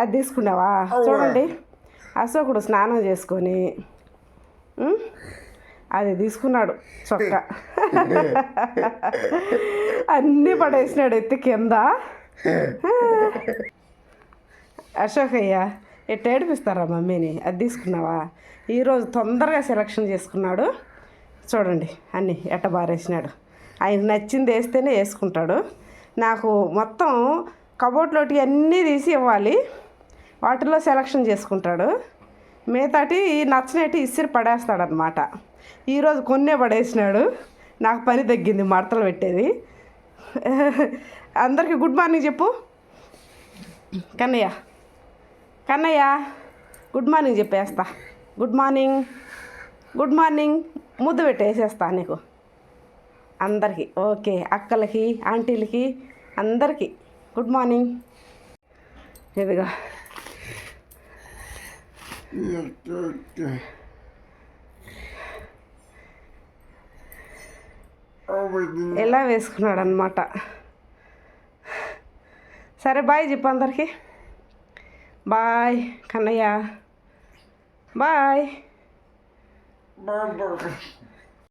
అది తీసుకున్నావా? చూడండి. అశోకుడు స్నానం చేసుకొని? అది తీసుకున్నాడు చొక్క. అన్నీ పడేసినాడు ఎత్తి కింద. అశోక్ అయ్యా ఎట్ట ఏడిపిస్తారా మమ్మీని? అది తీసుకున్నావా? ఈరోజు తొందరగా సెలక్షన్ చేసుకున్నాడు. చూడండి అన్నీ ఎట్ట బారేసినాడు ఆయన నచ్చింది వేస్తేనే వేసుకుంటాడు. నాకు మొత్తం కబోర్డ్లోటి అన్నీ తీసి ఇవ్వాలి. వాటిలో సెలక్షన్ చేసుకుంటాడు. మిగతాటి నచ్చినట్టు ఇసిరి పడేస్తాడనమాట ఈరోజు కొన్నే పడేసినాడు. నాకు పని తగ్గింది మడతలు పెట్టేది. అందరికీ గుడ్ మార్నింగ్ చెప్పు. కన్నయ్య. కన్నయ్య గుడ్ మార్నింగ్ చెప్పేస్తా. Good morning. Good morning. ముద్దు పెట్టేసేస్తా నీకు. అందరికీ. ఓకే. అక్కలకి ఆంటీలకి అందరికీ. గుడ్ మార్నింగ్ ఇదిగో ఎలా వేసుకున్నాడు అనమాట సరే బాయ్ చెప్పు అందరికి bye Kannayya bye Bye bye.